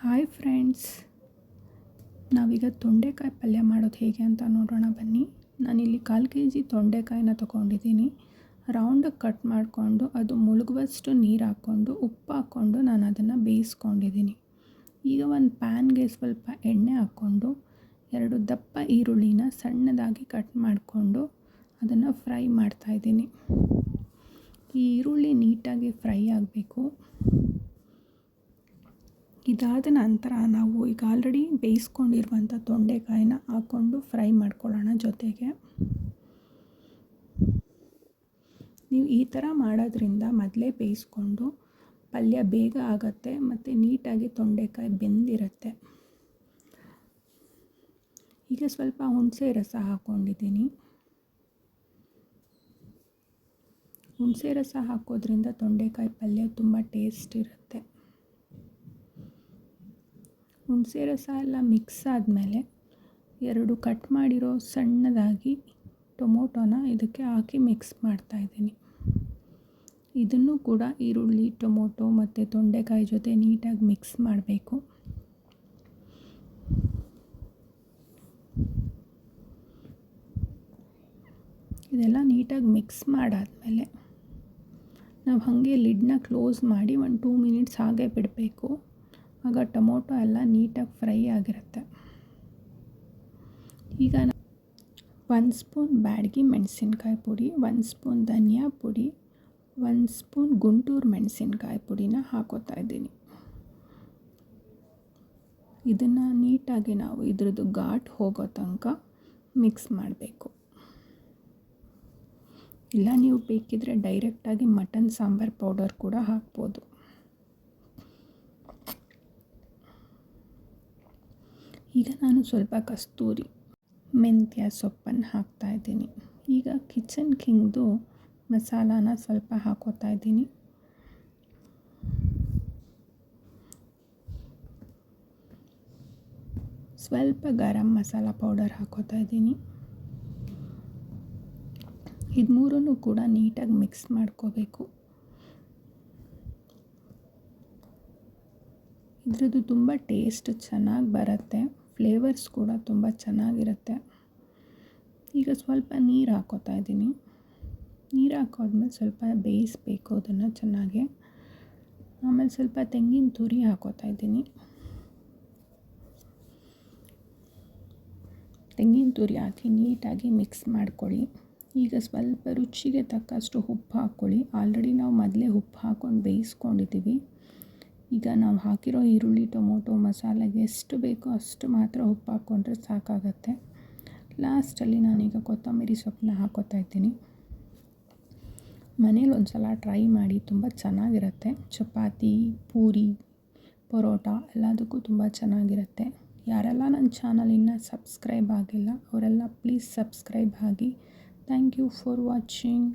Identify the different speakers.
Speaker 1: Hi friends ನಾವೀಗ ತೊಂಡೆಕಾಯಿ ಪಲ್ಯ ಮಾಡೋದು ಹೇಗೆ ಅಂತ ನೋಡೋಣ ಬನ್ನಿ. ನಾನಿಲ್ಲಿ ಕಾಲು ಕೆ ಜಿ ತೊಂಡೆಕಾಯಿನ ತೊಗೊಂಡಿದ್ದೀನಿ. ರೌಂಡಾಗಿ ಕಟ್ ಮಾಡಿಕೊಂಡು ಅದು ಮುಳುಗುವಷ್ಟು ನೀರು ಹಾಕ್ಕೊಂಡು, ಉಪ್ಪು ಹಾಕ್ಕೊಂಡು ನಾನು ಅದನ್ನು ಬೇಯಿಸ್ಕೊಂಡಿದ್ದೀನಿ. ಈಗ ಒಂದು ಪ್ಯಾನ್ಗೆ ಸ್ವಲ್ಪ ಎಣ್ಣೆ ಹಾಕ್ಕೊಂಡು, ಎರಡು ದಪ್ಪ ಈರುಳ್ಳಿನ ಸಣ್ಣದಾಗಿ ಕಟ್ ಮಾಡಿಕೊಂಡು ಅದನ್ನು ಫ್ರೈ ಮಾಡ್ತಾಯಿದ್ದೀನಿ ಈ ಈರುಳ್ಳಿ ನೀಟಾಗಿ ಫ್ರೈ ಆಗಬೇಕು. ಇದಾದ ನಂತರ ನಾವು ಈಗ ಆಲ್ರೆಡಿ ಬೇಯಿಸ್ಕೊಂಡಿರುವಂಥ ತೊಂಡೆಕಾಯಿನ ಹಾಕ್ಕೊಂಡು ಫ್ರೈ ಮಾಡ್ಕೊಳ್ಳೋಣ ಜೊತೆಗೆ. ನೀವು ಈ ಥರ ಮಾಡೋದ್ರಿಂದ ಮೊದಲೇ ಬೇಯಿಸ್ಕೊಂಡು ಪಲ್ಯ ಬೇಗ ಆಗುತ್ತೆ ಮತ್ತು ನೀಟಾಗಿ ತೊಂಡೆಕಾಯಿ ಬೆಂದಿರುತ್ತೆ. ಈಗ ಸ್ವಲ್ಪ ಹುಣಸೆ ರಸ ಹಾಕ್ಕೊಂಡಿದ್ದೀನಿ. ಹುಣಸೆ ರಸ ಹಾಕೋದ್ರಿಂದ ತೊಂಡೆಕಾಯಿ ಪಲ್ಯ ತುಂಬ ಟೇಸ್ಟ್ ಇರುತ್ತೆ. ಹುಣಸೆ ರಸ ಎಲ್ಲ ಮಿಕ್ಸ್ ಆದಮೇಲೆ ಎರಡು ಕಟ್ ಮಾಡಿರೋ ಸಣ್ಣದಾಗಿ ಟೊಮೊಟೊನ ಇದಕ್ಕೆ ಹಾಕಿ ಮಿಕ್ಸ್ ಮಾಡ್ತಾಯಿದ್ದೀನಿ ಇದನ್ನು ಕೂಡ ಈರುಳ್ಳಿ, ಟೊಮೊಟೊ ಮತ್ತು ತೊಂಡೆಕಾಯಿ ಜೊತೆ ನೀಟಾಗಿ ಮಿಕ್ಸ್ ಮಾಡಬೇಕು. ಇದೆಲ್ಲ ನೀಟಾಗಿ ಮಿಕ್ಸ್ ಮಾಡಾದಮೇಲೆ ನಾವು ಹಾಗೆ ಲಿಡ್ನ ಕ್ಲೋಸ್ ಮಾಡಿ ಒಂದು ಟೂ ಮಿನಿಟ್ಸ್ ಹಾಗೆ ಬಿಡಬೇಕು. ಆಗ ಟೊಮೊಟೊ ಎಲ್ಲ ನೀಟಾಗಿ ಫ್ರೈ ಆಗಿರುತ್ತೆ. ಈಗ ಒಂದು ಸ್ಪೂನ್ ಬ್ಯಾಡಗಿ ಮೆಣಸಿನ್ಕಾಯಿ ಪುಡಿ, ಒಂದು ಸ್ಪೂನ್ ಧನಿಯಾ ಪುಡಿ, ಒಂದು ಸ್ಪೂನ್ ಗುಂಟೂರು ಮೆಣಸಿನ್ಕಾಯಿ ಪುಡಿನ ಹಾಕೋತಾ ಇದ್ದೀನಿ. ಇದನ್ನು ನೀಟಾಗಿ ನಾವು ಇದ್ರದ್ದು ಘಾಟ್ ಹೋಗೋ ತನಕ ಮಿಕ್ಸ್ ಮಾಡಬೇಕು. ಇಲ್ಲ, ನೀವು ಬೇಕಿದ್ರೆ ಡೈರೆಕ್ಟಾಗಿ ಮಟನ್ ಸಾಂಬಾರು ಪೌಡರ್ ಕೂಡ ಹಾಕ್ಬೋದು. ಈಗ ನಾನು ಸ್ವಲ್ಪ ಕಸ್ತೂರಿ ಮೆಂತ್ಯ ಸೊಪ್ಪನ್ನು ಹಾಕ್ತಾ ಇದ್ದೀನಿ. ಈಗ ಕಿಚನ್ ಕಿಂಗ್ದು ಮಸಾಲಾನ ಸ್ವಲ್ಪ ಹಾಕೋತಾ ಇದ್ದೀನಿ. ಸ್ವಲ್ಪ ಗರಂ ಮಸಾಲ ಪೌಡರ್ ಹಾಕೋತಾ ಇದ್ದೀನಿ. ಇದು ಮೂರನ್ನು ಕೂಡ ನೀಟಾಗಿ ಮಿಕ್ಸ್ ಮಾಡ್ಕೋಬೇಕು. ಇದರದ್ದು ತುಂಬ ಟೇಸ್ಟ್ ಚೆನ್ನಾಗಿ ಬರುತ್ತೆ. ಫ್ಲೇವರ್ಸ್ ಕೂಡ ತುಂಬ ಚೆನ್ನಾಗಿರುತ್ತೆ. ಈಗ ಸ್ವಲ್ಪ ನೀರು ಹಾಕೋತಾ ಇದ್ದೀನಿ. ನೀರು ಹಾಕೋದ್ಮೇಲೆ ಸ್ವಲ್ಪ ಬೇಯಿಸ್ಬೇಕು ಅದನ್ನು ಚೆನ್ನಾಗಿ. ಆಮೇಲೆ ಸ್ವಲ್ಪ ತೆಂಗಿನ ತುರಿ ಹಾಕೋತಾ ಇದ್ದೀನಿ. ತೆಂಗಿನ ತುರಿ ಹಾಕಿ ನೀಟಾಗಿ ಮಿಕ್ಸ್ ಮಾಡ್ಕೊಳ್ಳಿ. ಈಗ ಸ್ವಲ್ಪ ರುಚಿಗೆ ತಕ್ಕಷ್ಟು ಉಪ್ಪು ಹಾಕ್ಕೊಳ್ಳಿ. ಆಲ್ರೆಡಿ ನಾವು ಮೊದಲೇ ಉಪ್ಪು ಹಾಕ್ಕೊಂಡು ಬೇಯಿಸ್ಕೊಂಡಿದ್ದೀವಿ. ಈಗ ನಾವು ಹಾಕಿರೋ ಈರುಳ್ಳಿ, ಟೊಮೊಟೊ, ಮಸಾಲೆಗೆ ಎಷ್ಟು ಬೇಕೋ ಅಷ್ಟು ಮಾತ್ರ ಉಪ್ಪು ಹಾಕ್ಕೊಂಡ್ರೆ ಸಾಕಾಗತ್ತೆ. ಲಾಸ್ಟಲ್ಲಿ ನಾನೀಗ ಕೊತ್ತಂಬರಿ ಸೊಪ್ಪನ್ನ ಹಾಕೋತಾ ಇದ್ದೀನಿ. ಮನೇಲಿ ಒಂದು ಸಲ ಟ್ರೈ ಮಾಡಿ ತುಂಬ ಚೆನ್ನಾಗಿರುತ್ತೆ. ಚಪಾತಿ, ಪೂರಿ, ಪರೋಟ ಎಲ್ಲದಕ್ಕೂ ತುಂಬ ಚೆನ್ನಾಗಿರುತ್ತೆ. ಯಾರೆಲ್ಲ ನನ್ನ ಚಾನಲ್ ಇನ್ನೂ ಸಬ್ಸ್ಕ್ರೈಬ್ ಆಗಿಲ್ಲ, ಅವರೆಲ್ಲ ಪ್ಲೀಸ್ ಸಬ್ಸ್ಕ್ರೈಬ್ ಆಗಿ. Thank you for watching.